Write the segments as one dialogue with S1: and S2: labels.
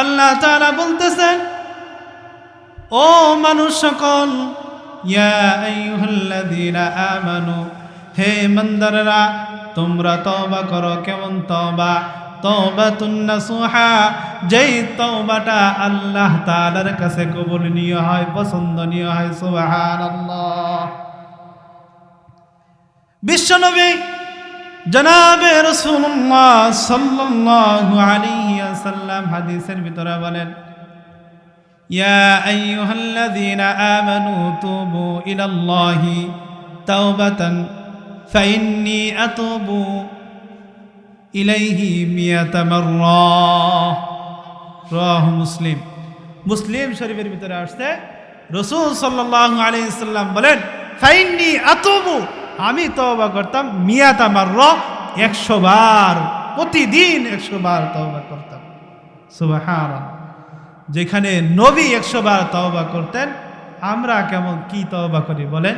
S1: আল্লাহ তারা বলতেছেন, ও মানুষ সকল আমানু, হে মন্দাররা তোমরা তওবা করো, কেমন তওবা? তওবাতুন নাসুহা, যেই তওবাটা আল্লাহ তাআলার কাছে কবুলনীয় হয়, পছন্দনীয় হয়, সুবহানাল্লাহ। বিশ্বনবী জনাবে রসুল্লাহ সাল্লাল্লাহু আলাইহি ওয়াসাল্লাম হাদিসের ভিতরে বলেন, ইয়া আইয়ুহাল্লাযীনা আমানু তুবু ইলাল্লাহি তাওবাতান, ফাইন্নী আতুবু ইলাইহি মিয়াতা মাররা। রাহু মুসলিম। মুসলিম শরীফের ভিতরে আসছে, রসুল সাল্লাল্লাহু আলাইহি সাল্লাম বলেন, ফাইন্নী আতুবু আমি তওবা করতাম মিয়াতা মাররা একশো বার প্রতিদিন একশো বার তওবা করতাম। সুবহানাল্লাহ। যেখানে নবী একশো বার তওবা করতেন, আমরা কেমন কি তওবা করি বলেন?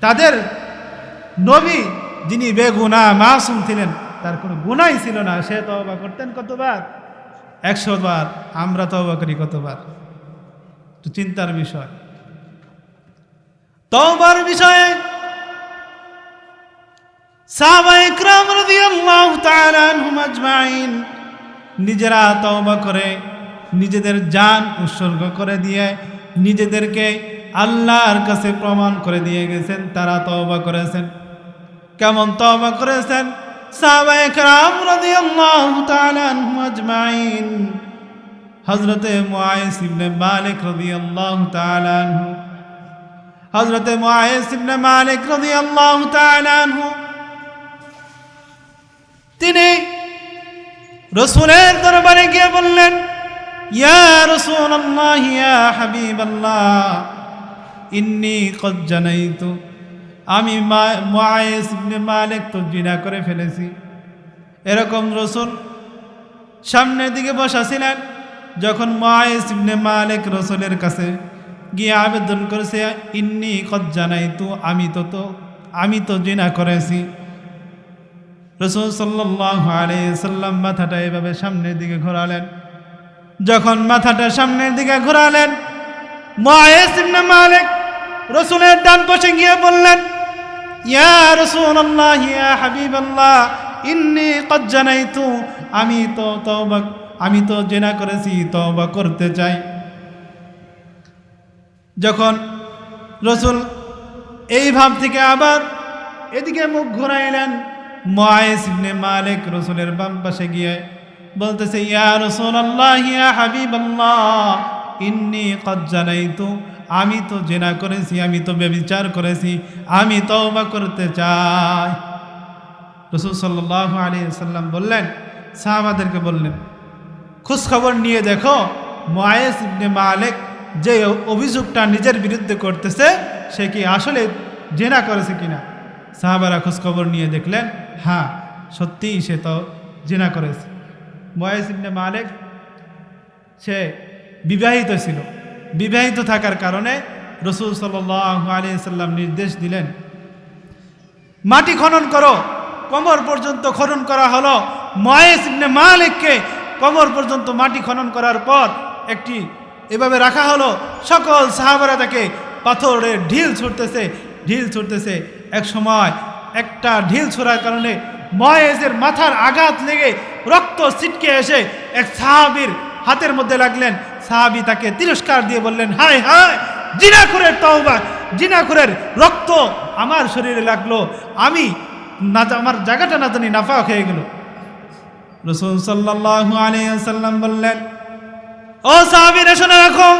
S1: তাদের নবী যিনি বেগুনা মাসুম ছিলেন, তার কোনো গুনাই ছিল না, সে তওবা করতেন কতবার? একশো বার আমরা তওবা করি কতবার? চিন্তার বিষয়। তওবার বিষয়ে নিজেরা তওবা করে, নিজেদের জান উৎসর্গ করে দিয়ে, নিজেদেরকে আল্লাহর কাছে প্রমাণ করে দিয়ে গেছেন, তারা তওবা করেছেন। কেমন তওবা করেছেন? হযরতে মুআইজ ইবনে মালিক রাদিয়াল্লাহু তাআলা আনহু। হযরতে মুআইজ ইবনে মালিক রাদিয়াল্লাহু তাআলা আনহু তিনি রসুলের দরবারে গিয়ে বললেন, ইয়া রসুল আল্লাহ ইয়া হাবিব আল্লাহ ইন্নি কদ জানাইতু, আমি মুআইজ ইবনে মালিক তো জিনা করে ফেলেছি। এরকম রসুল সামনের দিকে বসা ছিলেন যখন মুআইজ ইবনে মালিক রসুলের কাছে গিয়ে আবেদন করেছে, ইন্নি কদ জানাইতু, আমি তো তো, আমি তো জিনা করেছি। রসুল সাল্লাহ সাল্লাম মাথাটা এভাবে সামনের দিকে ঘোরালেন। যখন মাথাটা সামনের দিকে ঘোরালেন মালিক রসুলের ডান পাশে গিয়ে বললেন, ইয়া রসুল আল্লাহ ইয়া হাবিব আল্লাহ ইন্নি কদ জানাইতু, আমি তো তওবা, আমি তো জেনা করেছি, তওবা করতে চাই। যখন রসুল এই ভাব থেকে আবার এদিকে মুখ ঘুরাইলেন ময়েস ইবনে মালিক রসুলের বাম পাশে গিয়ে বলতেছে, ইয়া রসুল আল্লাহ ইয়া হাবিব আল্লাহ ইন্নি কদ জানাইতু, আমি তো জেনা করেছি, আমি তো ব্যবিচার করেছি, আমি তওবা করতে চাই। রসুল সাল্লাহ আলী সাল্লাম বললেন, সাহাবাদেরকে বললেন, খোঁজখবর নিয়ে দেখো ময়েস ইবনে মালিক যে অভিযোগটা নিজের বিরুদ্ধে করতেছে, সে কি আসলে জেনা করেছে কিনা? সাহাবারা খোঁজখবর নিয়ে দেখলেন হ্যাঁ সত্যিই সে তো জেনা করেছে। ময়েস ইবনে মালিক, সে বিবাহিত ছিল। বিবাহিত থাকার কারণে রসুল সাল্লি সাল্লাম নির্দেশ দিলেন, মাটি খনন করো, কমর পর্যন্ত খনন করা হলো। ময়েস ইবনে মালিককে কমর পর্যন্ত মাটি খনন করার পর একটি এভাবে রাখা হলো। সকল সাহাবারা তাকে পাথরের ঢিল ছুটতেছে ঢিল ছুটতেছে। এক সময় একটা ঢিল ছোড়ার কারণে ময়েজের মাথার আঘাত লেগে রক্ত ছিটকে এসে এক সাহাবির হাতের মধ্যে লাগলেন। সাহাবি তাকে তিরস্কার দিয়ে বললেন, হায় হায়, জিনাখুরের তওবা, জিনাখুরের রক্ত আমার শরীরে লাগল। আমি না আমার জায়গাটা না জানি নাফা হয়ে গেল। রসুল সাল্লাহ আলিয়াল্লাম বললেন, ও সাহাবিরা, শুনে রাখো,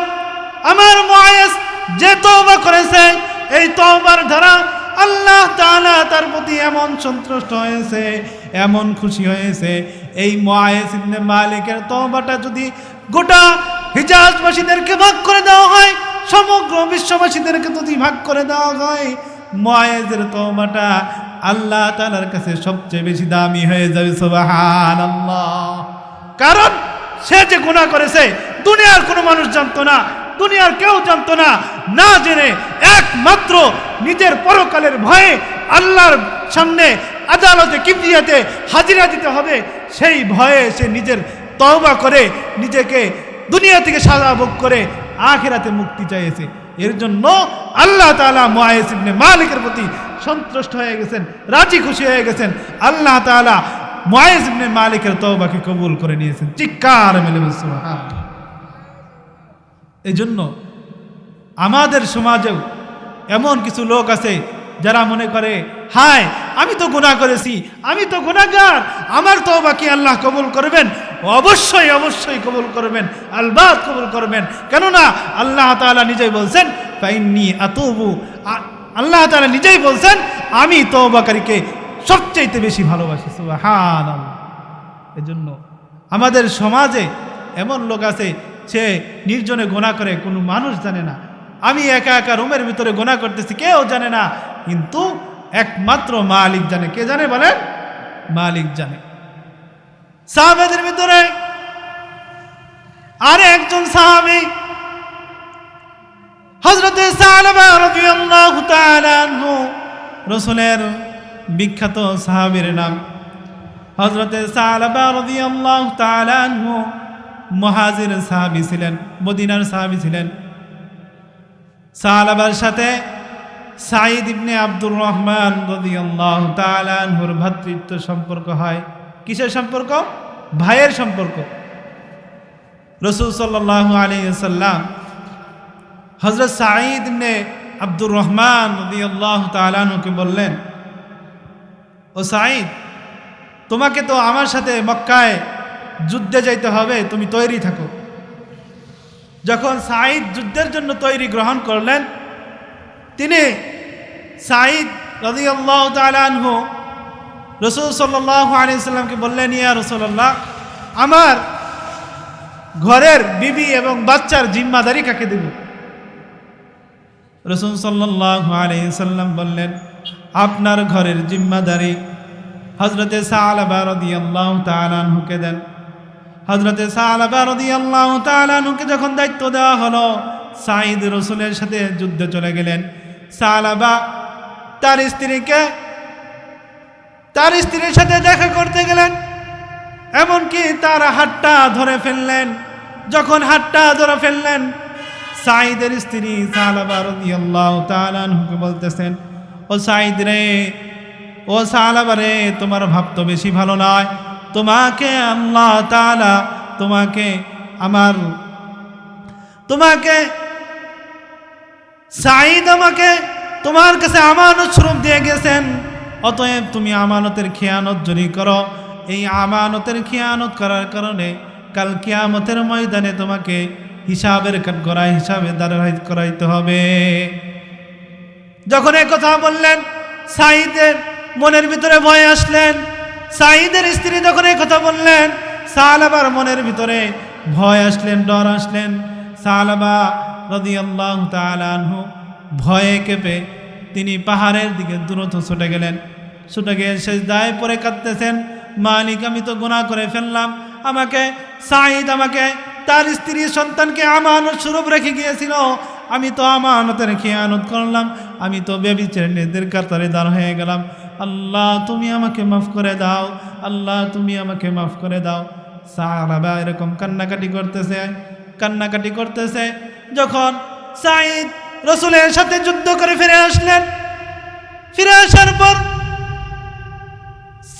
S1: আমার ময়েস যে তওবা করেছে এই তওবার ধারা আল্লাহ তাআলা তার প্রতি এমন সন্তুষ্ট হয়েছে, এমন খুশি হয়েছে। এই ইবনে মালিকের তওবাটা যদি গোটা হিজাজবাসীদেরকে ভাগ করে দেওয়া হয়, সমগ্র বিশ্ববাসীদেরকে যদি ভাগ করে দেওয়া হয় ময়েজের তওবাটা আল্লাহ তাআলার কাছে সবচেয়ে বেশি দামি হয়ে যাবে, সুবহানাল্লাহ। কারণ সে যে গুনাহ করেছে, দুনিয়ার কোনো মানুষ জানতো না। দুনিয়ার কেউ জানতো না না জেনে একমাত্র নিজের পরকালের ভয়ে আল্লাহর সামনে আদালতে কিবরিয়াতে হাজিরা দিতে হবে। সেই ভয়ে সে নিজের তওবা করে, নিজেকে দুনিয়া থেকে সাজা ভোগ করে আখেরাতে মুক্তি চাইছে। এর জন্য আল্লাহ মুআইজ ইবনে মালিকের প্রতি সন্তুষ্ট হয়ে গেছেন, রাজি খুশি হয়ে গেছেন। আল্লাহ তাআলা মুআইজ ইবনে মালিকের তওবাকে কবুল করে নিয়েছেন। চিৎকার মেলে বলুন সুবহানাল্লাহ এই জন্য আমাদের সমাজেও এমন কিছু লোক আছে যারা মনে করে, হায়, আমি তো গুনাহ করেছি, আমি তো গুনাহগার, আমার তো বাকি আল্লাহ কবুল করবেন? অবশ্যই অবশ্যই কবুল করবেন আলবাদ কবুল করবেন। কেননা আল্লাহ তাআলা নিজেই বলছেন, ফাইন্নি আতুবু। আল্লাহ তাআলা নিজেই বলছেন, আমি তওবাকারীকে সবচাইতে বেশি ভালোবাসি। সুবহানাল্লাহ। এজন্য আমাদের সমাজে এমন লোক আছে সে নির্জনে গোনা করে, কোনো মানুষ জানে না। আমি একা একা রুমের ভিতরে গোনা করতেছি, কেউ জানে না। কিন্তু একমাত্র মালিক জানে। কে জানে বলেন? মালিক জানে। সাহাবেদের ভিতরে আর একজন সাহাবি হজরতে রসুলের বিখ্যাত সাহাবীর নাম। হজরতে আনহু মুহাজির সাহাবী ছিলেন, মদিনার সাহাবি ছিলেন। সালাবার সাথে সাঈদ ইবনে আব্দুর রহমান রাদিয়াল্লাহু তাআলা আনহুর ভ্রাতৃত্ব সম্পর্ক হয়। কিসের সম্পর্ক? ভাইয়ের সম্পর্ক। রসুল সাল্লাল্লাহু আলাইহি সাল্লাম হজরত সাঈদ ইবনে আব্দুর রহমান রাদিয়াল্লাহু তাআলা আনহুকে বললেন, ও সাঈদ, তোমাকে তো আমার সাথে মক্কায় যুদ্ধে যাইতে হবে, তুমি তৈরি থাকো। যখন সাঈদ যুদ্ধের জন্য তৈরি গ্রহণ করলেন, তিনি সাঈদ রদিয়াল্লাহ তালহু রসুল সাল্লাহ আলিয়াল্লামকে বললেন, ইয়া রসুল্লাহ আমার ঘরের বিবি এবং বাচ্চার জিম্মাদারি কাকে দেব? রসুল সাল্লাহ আলিয়াল্লাম বললেন, আপনার ঘরের জিম্মাদারি হজরতে সালাবা রদিয়াল্লাহ তালানহুকে দেন। হজরতে সালাবা রদিয়াল্লাহ তালানহুকে যখন দায়িত্ব দেওয়া হলো, সাঈদ রসুলের সাথে যুদ্ধে চলে গেলেন। সালাবা তার স্ত্রীকে, তার স্ত্রীর সাথে দেখা করতে গেলেন, এমনকি তার হাতটা ধরে ফেললেন। যখন হাতটা ধরে ফেললেন, সাঈদের স্ত্রী সালাবা রদিয়াল্লাহ তালানহুকে বলতেছেন, ও সাঈদ রে, ও সালাবারে তোমার ভাব তো বেশি ভালো নয়। তোমাকে আল্লাহ তাআলা তোমাকে আমার, তোমাকে সাঈদ আমাকে তোমার কাছে আমানত স্বরূপ দিয়ে গেছেন। অতএব তুমি আমানতের খেয়ানত যদি করো, এই আমানতের খেয়ানত করার কারণে কাল কিয়ামতের ময়দানে তোমাকে হিসাবের গড়াই হিসাবে দাঁড়াই করাইতে হবে। যখন কথা বললেন, সাঈদের মনের ভিতরে ভয় আসলেন সাঈদের স্ত্রী যখন এই কথা বললেন, সালাবার মনের ভিতরে ভয় আসলেন, ডর আসলেন। সালাবা রদিয়াল্লাহ তালানহু ভয়ে কেঁপে তিনি পাহাড়ের দিকে দ্রুত ছুটে গেলেন। ছুটে গিয়ে শেষ দায় পরে কাঁদতেছেন, মালিক, আমি তো গুণা করে ফেললাম, আমাকে, সাঈদ আমাকে, তার স্ত্রী সন্তানকে আমানত স্বরূপ রেখে গিয়েছিল, আমি তো আমানতের খেয়ানত করলাম, আমি তো বেবি বেবিচারের কাতারে দাঁড় হয়ে গেলাম। আল্লাহ, তুমি আমাকে মাফ করে দাও। আল্লাহ, তুমি আমাকে মাফ করে দাও। সাহাবা এরকম কান্নাকাটি করতেছে কান্নাকাটি করতেছে। যখন সাঈদ রসুলের সাথে যুদ্ধ করে ফিরে আসলেন, ফিরে আসার পর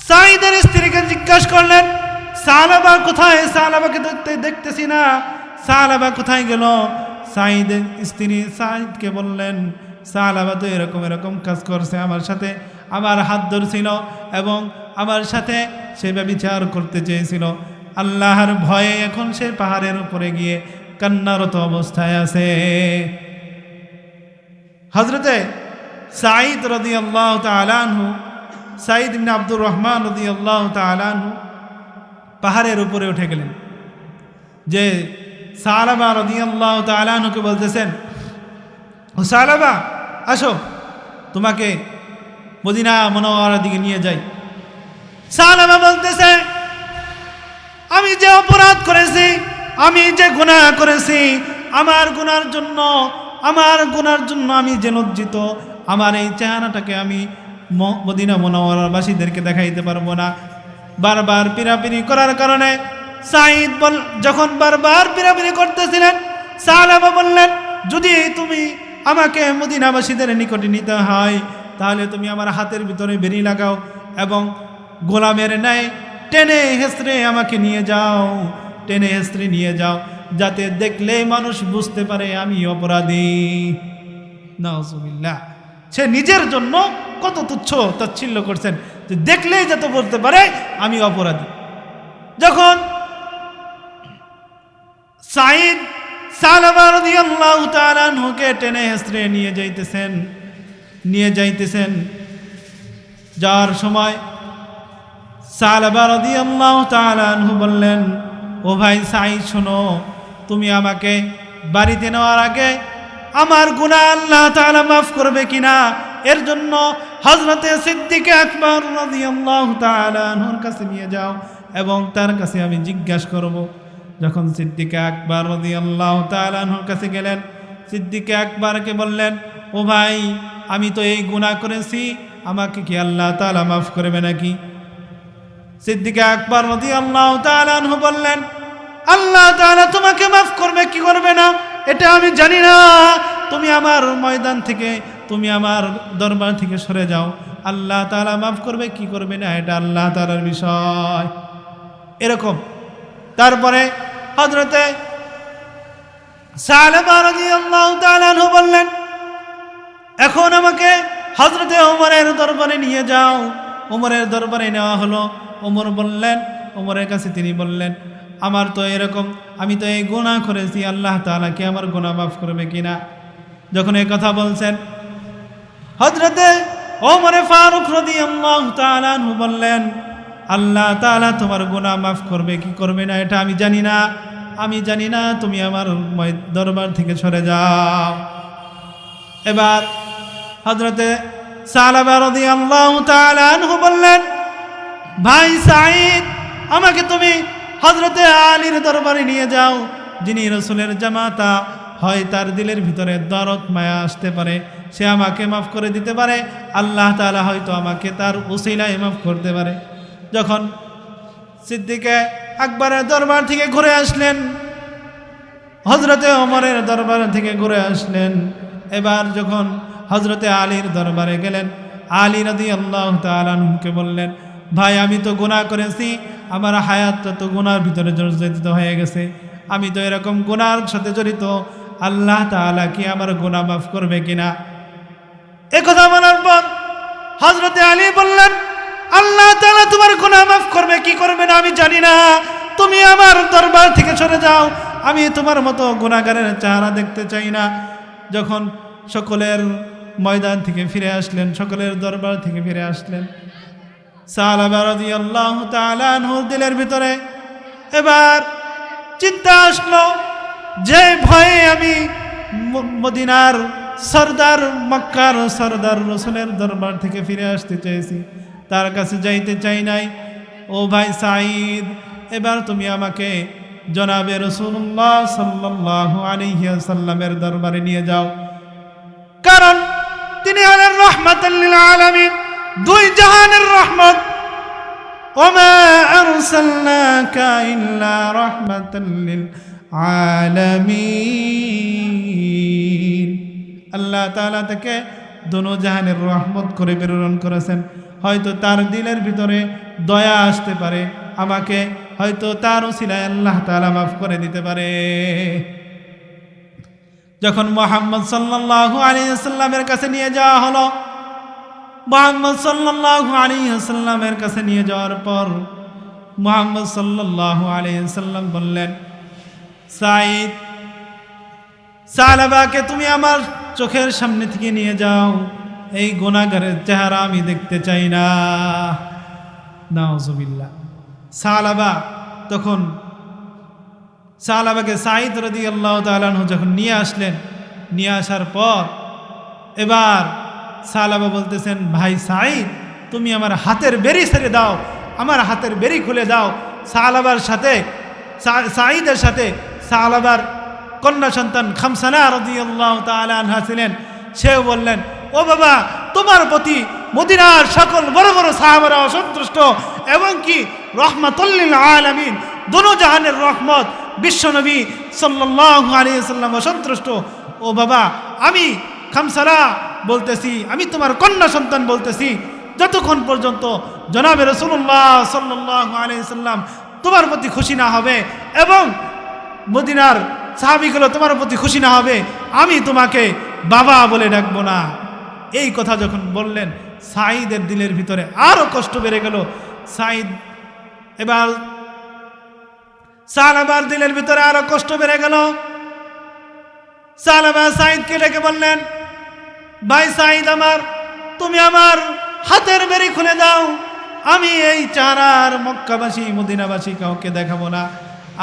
S1: সাঈদের স্ত্রীকে জিজ্ঞাসা করলেন সালাবা কোথায়? সালাবাকে দেখতে, দেখতেছি না। সালাবা কোথায় গেল? সাঈদের স্ত্রী সাঈদকে বললেন সালাবা তো এরকম এরকম কাজ করছে আমার সাথে। আমার হাত ধরছিল এবং আমার সাথে সে ব্যবচার করতে চেয়েছিল। আল্লাহর ভয়ে এখন সে পাহাড়ের উপরে গিয়ে কান্নারত অবস্থায় আছে। হজরতে সাঈদ রদি আল্লাহ তালানহু সাঈদ ইবনে আব্দুর রহমান রদি আল্লাহ তালানহু পাহাড়ের উপরে উঠে গেলেন। যে সালাবা রদি আল্লাহ তালানহুকে বলতেছেন, ও সালাবা আসো, তোমাকে মদিনা মনোয়ারার দিকে নিয়ে যাই। সালাবা বলতেছে, আমি যে অপরাধ করেছি, আমি যে গুনাহ করেছি, আমার গুনার জন্য, আমার গুনার জন্য আমি যে লজ্জিত আমার এই চেহারাটাকে আমি মদিনা মনোয়ারাবাসীদেরকে দেখাইতে পারব না। বারবার পিরাপিরি করার কারণে সাঈদ বল, যখন বারবার বিরাবিরি করতেছিলেন সালাবা বললেন, যদি তুমি আমাকে মদিনাবাসীদের নিকটে নিতে হয় তাহলে তুমি আমার হাতের ভিতরে বেরি লাগাও এবং গোলামের ন্যায় টেনে হেসড়ে আমাকে নিয়ে যাও, টেনে হেসড়ে নিয়ে যাও, যাতে দেখলে মানুষ বুঝতে পারে আমি অপরাধী। নাউজুবিল্লাহ। সে নিজের জন্য কত তুচ্ছ তাচ্ছিল্য করছেন যে দেখলেই যাতে বলতে পারে আমি অপরাধী। যখন সাইদ সালাবার রাদিয়াল্লাহু তাআলা আনহুকে টেনে হেসড়ে নিয়ে যাইতেছেন নিয়ে যাইতেছেন। যার সময় সালাবা রাদিয়াল্লাহু তাআলা আনহু বললেন, ও ভাই সাই শোনো, তুমি আমাকে বাড়িতে নেওয়ার আগে আমার গুনাহ আল্লাহ তাআলা মাফ করবে কিনা? এর জন্য হযরতে সিদ্দিক আকবর আনহুর কাছে নিয়ে যাও এবং তার কাছে আমি জিজ্ঞাসা করব। যখন সিদ্দিক আকবর রাদিয়াল্লাহু তাআলা আনহুর কাছে গেলেন, সিদ্দিক আকবরকে বললেন, ও ভাই আমি তো এই গুণা করেছি, আমাকে কি আল্লাহ তাআলা মাফ করবে নাকি? সিদ্দিকে আকবর নদী আল্লাহ তালু বললেন, আল্লাহ তাআলা তোমাকে মাফ করবে, কি করবে না? এটা আমি জানি না। তুমি আমার ময়দান থেকে, তুমি আমার দরবার থেকে সরে যাও। আল্লাহ তাআলা মাফ করবে, কি করবে না? এটা আল্লাহ তাআলার বিষয়। এরকম। তারপরে হজরতে বললেন এখন আমাকে হজরতে ওমরের দরবারে নিয়ে যাও। ওমরের দরবারে নেওয়া হলো। ওমর বললেন, ওমরের কাছে তিনি বললেন, আমার তো এরকম, আমি তো এই গুণা করেছি, আল্লাহ তাআলা কি আমার গুণা মাফ করবে কিনা? যখন এই কথা বলছেন হজরতে ওমরে ফারুক তাআলা আনহু বললেন, আল্লাহ তাআলা তোমার গুনাহ মাফ করবে, কি করবে না এটা আমি জানি না। আমি জানি না তুমি আমার দরবার থেকে সরে যাও। এবার হজরতে বললেন, ভাই সাঈদ, আমাকে তুমি হজরতে আলীর দরবারে নিয়ে যাও, যিনি রসুলের জামাতা। হয় তার দিলের ভিতরে দরদ, মায়া আসতে পারে, সে আমাকে মাফ করে দিতে পারে, আল্লাহ তাআলা হয়তো আমাকে তার উসিলায় মাফ করতে পারে। যখন সিদ্দিকে আকবরের দরবার থেকে ঘুরে আসলেন হজরতে ওমরের দরবার থেকে ঘুরে আসলেন, এবার যখন হজরতে আলীর দরবারে গেলেন। আলী রদি আল্লাহ তালুকে বললেন, ভাই, আমি তো গুনাহ করেছি, আমার হায়াতটা তো গুনার ভিতরে জড়িত হয়ে গেছে। আমি তো এরকম গুনার সাথে জড়িত, আল্লাহ তাআলা কি আমার গুণা মাফ করবে কিনা? এ কথা বলার পর হজরতে আলী বললেন, আল্লাহ তাআলা তোমার গুনাহ মাফ করবে, কি করবে না আমি জানি না। তুমি আমার দরবার থেকে সরে যাও, আমি তোমার মতো গুণাগারের চেহারা দেখতে চাই না। যখন সকলের ময়দান থেকে ফিরে আসলেন, সকলের দরবার থেকে ফিরে আসলেন। দিলের ভিতরে এবার চিন্তা আসলো যে ভয়ে আমি মদিনার সর্দার, মক্কার সর্দার রসুলের দরবার থেকে ফিরে আসতে চেয়েছি তার কাছে যাইতে চাই নাই। ও ভাই সাঈদ, এবার তুমি আমাকে জনাবে রসুল্লাহ সাল্লাহ আলিহাসাল্লামের দরবারে নিয়ে যাও। কারণ তিনি হলেন রহমাতাল্লিল আলামিন। দুই জাহানের রহমত। ওমা আরসালনাকা ইল্লা রহমাতাল্লিল আলামিন। আল্লাহ তাআলা তাকে দোনো জাহানের রহমত করে প্রেরণ করেছেন। হয়তো তার দিলের ভিতরে দয়া আসতে পারে, আমাকে হয়তো তারও ওসিলায় আল্লাহ তাআলা মাফ করে দিতে পারে। যখন মোহাম্মদ সাল্লাল্লাহু আলাইহি সাল্লামের কাছে নিয়ে যাওয়া হলো, মোহাম্মদ সাল্লাল্লাহু আলাইহি সাল্লামের কাছে নিয়ে যাওয়ার পর মোহাম্মদ সাল্লাল্লাহু আলাইহি সাল্লাম বললেন সাইদ সালাবাকে তুমি আমার চোখের সামনে থেকে নিয়ে যাও, এই গুণাগারের চেহারা আমি দেখতে চাই না। নাউজুবিল্লাহ। সালাবা তখন সালাবাকে সাঈদ রদি আল্লাহ তালানহ যখন নিয়ে আসলেন, নিয়ে আসার পর এবার সালাবা বলতেছেন, ভাই সাইদ তুমি আমার হাতের বেরি ছেড়ে দাও, আমার হাতের বেরি খুলে দাও। সালাবার সাথে সাঈদের সাথে সালাবার কন্যা সন্তান খামসানা রদি আল্লাহ তালা ছিলেন। সেও বললেন, ও বাবা, তোমার প্রতি মদিনার সকল বড় বড় সাহাবারা অসন্তুষ্ট, এবং কি রহমাতুল্লিল আলামিন, দোনো জাহানের রহমত বিশ্বনবী সাল্লাহ আলিয়াল্লাম অসন্তুষ্ট, ও বাবা, আমি খামসারা বলতেছি, আমি তোমার কন্যা সন্তান বলতেছি, যতক্ষণ পর্যন্ত জনাবে রসুল্লাহ সাল্লাহ আলিয়াল্লাম তোমার প্রতি খুশি না হবে এবং মদিনার সাহাবিগুলো তোমার প্রতি খুশি না হবে, আমি তোমাকে বাবা বলে ডাকবো না। এই কথা যখন বললেন, সাঈদের দিলের ভিতরে আরও কষ্ট বেড়ে গেল। সাঈদ এবার সালাবার দিলের ভিতরে আরও কষ্ট বেড়ে গেল। সালাবা সাঈদকে ডেকে বললেন, ভাই সাইদ আমার, তুমি আমার হাতের বেরি খুলে দাও। আমি এই চারার মক্কাবাসী, মদিনাবাসী কাউকে দেখাবো না।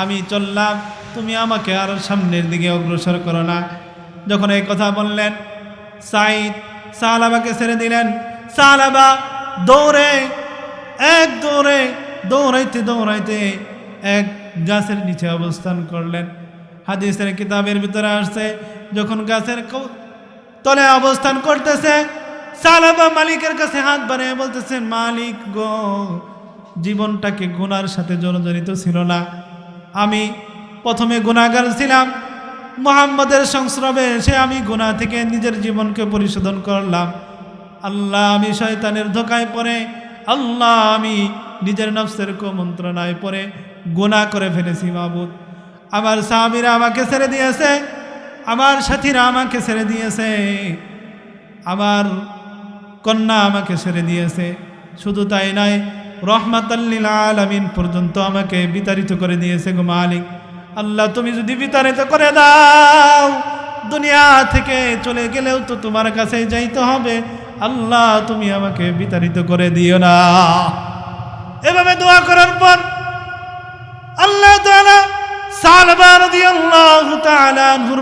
S1: আমি চললাম, তুমি আমাকে আর সামনের দিকে অগ্রসর করো না। যখন এই কথা বললেন সাইদ সালাবাকে ছেড়ে দিলেন। সালাবা দৌড়ে, এক দৌড়ে, দৌড়াইতে দৌড়াইতে এক গাছের নিচে অবস্থান করলেন। হাদিসের কিতাবের ভিতরে আসছে, যখন গাছের তলে অবস্থান করতেছে, সালাবা মালিকের কাছে হাত বাড়িয়ে বলতেছে, মালিক গো, জীবনটাকে গুনার সাথে জড়জড়িত ছিল না। আমি প্রথমে গুণাগার ছিলাম, মোহাম্মদের সংস্রবে এসে আমি গুনাহ থেকে নিজের জীবনকে পরিশোধন করলাম। আল্লাহ আমি শয়তানের ধোকায় পড়ে, আল্লাহ আমি নিজের নফসের কুমন্ত্রণায় পড়ে গুনাহ করে ফেলেছি মাবুদ। আমার স্বামীরা আমাকে ছেড়ে দিয়েছে, আমার সাথীরা আমাকে ছেড়ে দিয়েছে, আমার কন্যা আমাকে ছেড়ে দিয়েছে। শুধু তাই নয় রহমাতাল্লিল আলামিন পর্যন্ত আমাকে বিতাড়িত করে দিয়েছে গো মালিক। আল্লাহ, তুমি যদি বিতাড়িত করে দাও, দুনিয়া থেকে চলে গেলেও তো তোমার কাছে যাইতে হবে। আল্লাহ, তুমি আমাকে বিতাড়িত করে দিও না। এভাবে দোয়া করার পর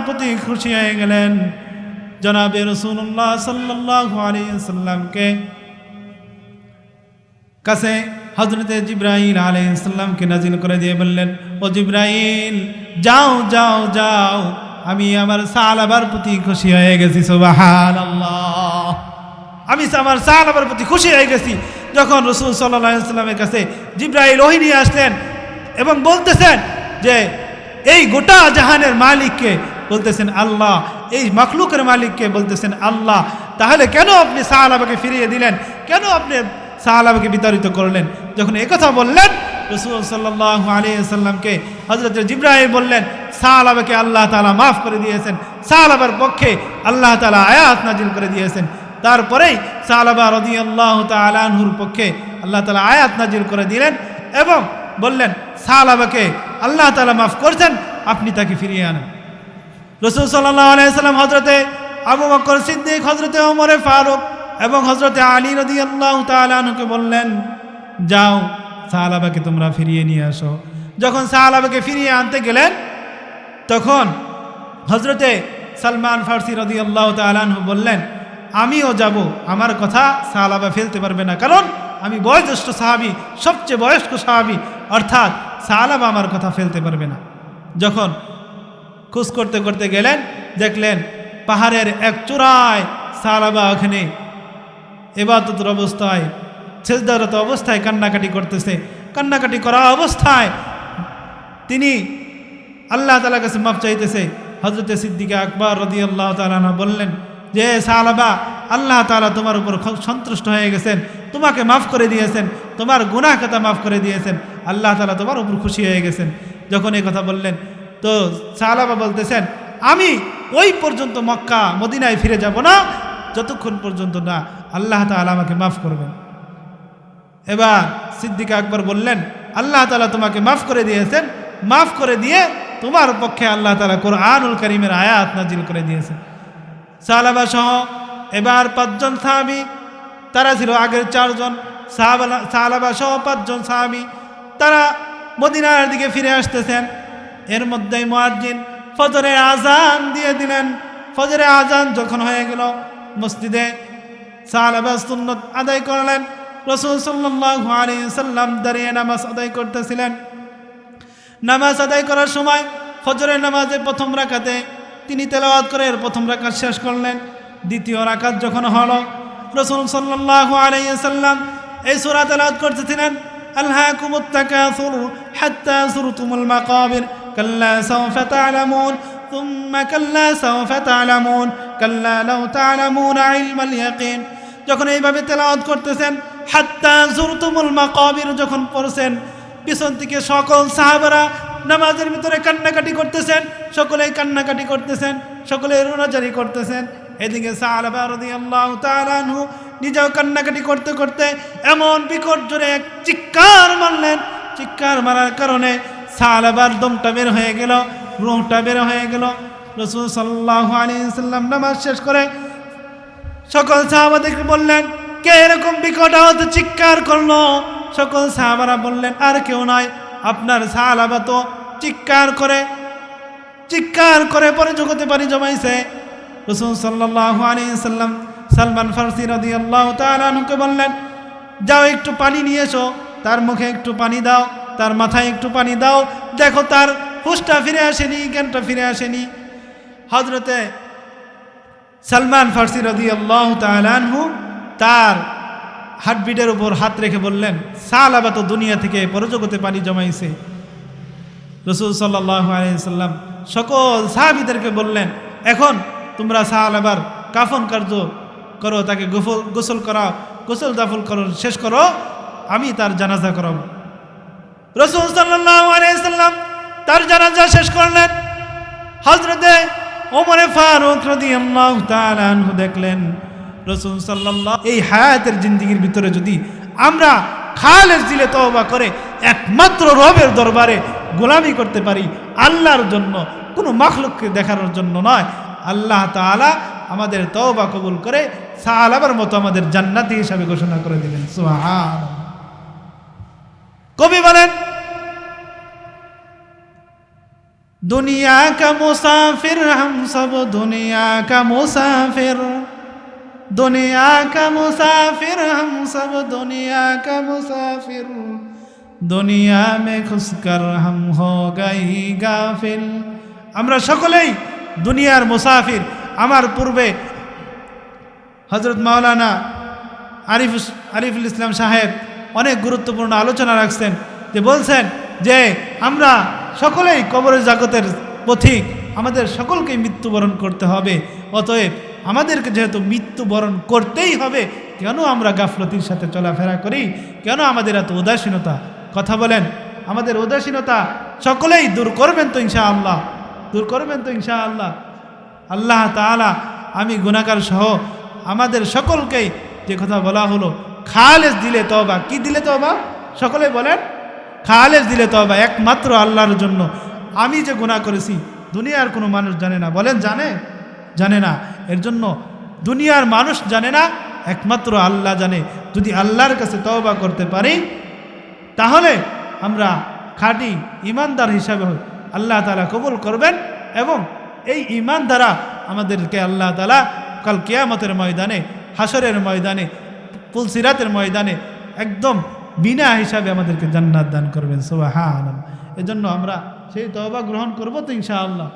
S1: প্রতি খুশি হয়ে গেলেন। জনাবে কাছে সালামকে নাজিল করে দিয়ে বললেন, ও জিব্রাইল, যাও যাও যাও। আমি আমার সালাবার প্রতি খুশি হয়ে গেছি, সুবহানাল্লাহ। আমি আমার সাহাবার প্রতি খুশি হয়ে গেছি। যখন রসুল সাল্লাহ সাল্লামের কাছে জিব্রাহিল ওহি নিয়ে আসলেন এবং বলতেছেন যে এই গোটা জাহানের মালিককে বলতেছেন আল্লাহ, এই মখলুকের মালিককে বলতেছেন আল্লাহ। তাহলে কেন আপনি সাহালাবাকে ফিরিয়ে দিলেন? কেন আপনি সাহালাবাকে বিতাড়িত করলেন? যখন কথা বললেন, রসুল সাল্লাহ আলিয়াল্লামকে হজরত জিব্রাহিম বললেন সাহালাবাকে আল্লাহ তালা মাফ করে দিয়েছেন। সাহালাবার পক্ষে আল্লাহ তালা আয়াত নাজিল করে দিয়েছেন। তারপরেই সালাবা রদি আল্লাহ তালাহুর পক্ষে আল্লাহ তালা আয়াত নাজিল করে দিলেন এবং বললেন সালাবাকে আল্লাহ তালা মাফ করছেন, আপনি তাকে ফিরিয়ে আনেন। রসুল সাল্লাহ আলাইসাল্লাম হজরতে আবু বকর সিদ্দিক হজরতে ওমরে ফারুক এবং হজরতে আলী রদি আল্লাহ তালাহুকে বললেন, যাও সাহালাবাকে তোমরা ফিরিয়ে নিয়ে আসো। যখন সাহালাবাকে ফিরিয়ে আনতে গেলেন, তখন হজরতে সালমান ফার্সি রদি আল্লাহ তালাহু বললেন, আমিও যাব, আমার কথা সাহালাবা ফেলতে পারবে না, কারণ আমি বয়োজ্যেষ্ঠ সাহাবি, সবচেয়ে বয়স্ক সাহাবি, অর্থাৎ সাহালাবা আমার কথা ফেলতে পারবে না। যখন খুশ করতে করতে গেলেন, দেখলেন পাহাড়ের এক চূড়ায় সাহালাবা ওখানে এবাদতের অবস্থায় ছেজদারত অবস্থায় কান্নাকাটি করতেছে। কান্নাকাটি করা অবস্থায় তিনি আল্লাহ তালা কাছে মাফ চাইতেছে। হজরতে সিদ্দিকা আকবর রদি আল্লাহ তালানা বললেন, যে সালাবা, আল্লাহ তালা তোমার উপর সন্তুষ্ট হয়ে গেছেন, তোমাকে মাফ করে দিয়েছেন। তোমার গুনাহ কথা মাফ করে দিয়েছেন। আল্লাহ তালা তোমার উপর খুশি হয়ে গেছেন। যখন এই কথা বললেন, তো সালাবা বলতেছেন, আমি ওই পর্যন্ত মক্কা, মদিনায় ফিরে যাব না, যতক্ষণ পর্যন্ত না আল্লাহ তালা আমাকে মাফ করবেন। এবার সিদ্দিক আকবর বললেন, আল্লাহ তালা তোমাকে মাফ করে দিয়েছেন। মাফ করে দিয়ে তোমার পক্ষে আল্লাহ তালা কোরআনুল করিমের আয়াত নাজিল করে দিয়েছেন। সালাবা সহ এবার পাঁচজন সাহাবি, তারা ছিল আগের চারজন। সালাবা সহ পাঁচজন সাহাবি, তারা মদিনার দিকে ফিরে আসতেছেন। এর মধ্যেই মোয়াজ্জিন ফজরে আজান দিয়ে দিলেন। ফজরে আজান যখন হয়ে গেল, মসজিদে সালাবা সুন্নত আদায় করলেন। রসুল আলাইহি সাল্লাম দাঁড়িয়ে নামাজ আদায় করতেছিলেন। নামাজ আদায় করার সময় ফজরের নামাজে প্রথম রাকাতে তিনি তেলাওয়াত করে এর প্রথম রাকাত শেষ করলেন। দ্বিতীয় রাকাত যখন হলো, রসুল সাল্লাল্লাহু আলাইহি সাল্লাম এই সূরা তেলাওয়াত করতেছিলেন ألهاكم التكاثر حتى زرتم المقابر كلا سوف تعلمون ثم كلا سوف تعلمون كلا لو تعلمون علم اليقين যখন এইভাবে তেলাওয়াত করতেছেন হাত্তা জুরতুমুল মাকাবির যখন পড়ছেন পিছন থেকে সকল সাহাবারা নামাজের ভিতরে কান্নাকাটি করতেছেন সকলেই কান্নাকাটি করতেছেন সকলে রোনাজারি করতেছেন এদিকে সাহাবা রাদিয়াল্লাহু তাআলা আনহু নিজেও কান্নাকাটি করতে করতে এমন বিকট জোরে এক চিৎকার মারলেন। চিৎকার মারার কারণে সাল আবার দমটা বের হয়ে গেল, রুহটা বের হয়ে গেল। রসুল আলাইহি সাল্লাম নামাজ শেষ করে সকল সাহাবাদেরকে বললেন, কে এরকম বিকট আওয়াজ চিৎকার করল? সকল সাহাবারা বললেন, আর কেউ নয় আপনার সাহাবা তো চিৎকার করে চিৎকার করে পরে জগতে পানি জমাইছে। রসুল সাল্লাহ আলী সাল্লাম সালমান ফার্সি রদি আল্লাহ তালুকে বললেন, যাও একটু পানি নিয়ে এসো, তার মুখে একটু পানি দাও, তার মাথায় একটু পানি দাও, দেখো তার হুশটা ফিরে আসেনি, জ্ঞানটা ফিরে আসেনি। হজরতে সালমান ফার্সি রদি আল্লাহ তালহু তার হার্টবিটের উপর হাত রেখে বললেন, সালাবা তো দুনিয়া থেকে পরজগতে পানি জমাইছে। রসুল সাল্লাহ আলাইসাল্লাম সকল সাহাবিদেরকে বললেন, এখন তোমরা সাহালাবার কাফন কার্য করো, তাকে গোফল, গোসল করাও, গোসল দাফল করো, শেষ করো, আমি তার জানাজা করাবো। রসুল সাল্লাহ আলাইসাল্লাম তার জানাজা শেষ করলেন। হজরতে ওমরে ফারুক তাআলা আনহু দেখলেন, রাসূল সাল্লাল্লাহু, এই হায়াতের জিন্দেগীর ভিতরে যদি আমরা খালেস দিলে তওবা করে একমাত্র রবের দরবারে গোলামি করতে পারি, আল্লাহর জন্য, কোনো মাখলুককে দেখানোর জন্য নয়। আল্লাহ তাআলা আমাদের তওবা কবুল করে সাহালাবার মতো আমাদের জান্নাতি হিসাবে ঘোষণা করে দিলেন সোহান কবি বলেন, দুনিয়া কা মুসাফির, হাম সব দুনিয়া কা মুসাফির। দুনিয়া কা মুসাফির, হাম সব দুনিয়া কা মুসাফির। দুনিয়া মে খুশকর, হাম হো গাই গাফিল। আমরা সকলেই দুনিয়ার মুসাফির। আমার পূর্বে হজরত মাওলানা আরিফ আরিফুল ইসলাম সাহেব অনেক গুরুত্বপূর্ণ আলোচনা রাখছেন, যে বলছেন যে আমরা সকলেই কবরের জগতের পথিক, আমাদের সকলকেই মৃত্যুবরণ করতে হবে, অতএব আমাদেরকে যেহেতু মৃত্যুবরণ করতেই হবে, কেন আমরা গাফলতির সাথে চলাফেরা করি? কেন আমাদের এত উদাসীনতা? কথা বলেন, আমাদের উদাসীনতা সকলেই দূর করবেন তো ইনশা আল্লাহ দূর করবেন তো ইনশা আল্লাহ আল্লাহ তাআলা, আমি গুণাকার সহ আমাদের সকলকেই যে কথা বলা হলো খালেজ দিলে তবা কি দিলে তবা সকলে বলেন খালেজ দিলে তবা একমাত্র আল্লাহর জন্য। আমি যে গুণা করেছি, দুনিয়ার কোনো মানুষ জানে না। বলেন, জানে? জানে না। এর জন্য দুনিয়ার মানুষ জানে না, একমাত্র আল্লাহ জানে। যদি আল্লাহর কাছে তওবা করতে পারি, তাহলে আমরা খাঁটি ইমানদার হিসাবে আল্লাহ তালা কবুল করবেন এবং এই ইমান দ্বারা আমাদেরকে আল্লাহ তালা কাল কেয়ামতের ময়দানে হাসরের ময়দানে কুলসিরাতের ময়দানে একদম বিনা হিসাবে আমাদেরকে জান্নাত দান করবেন। সোবাহ এজন্য আমরা সেই তবা গ্রহণ করব তো ইনশাআল্লাহ।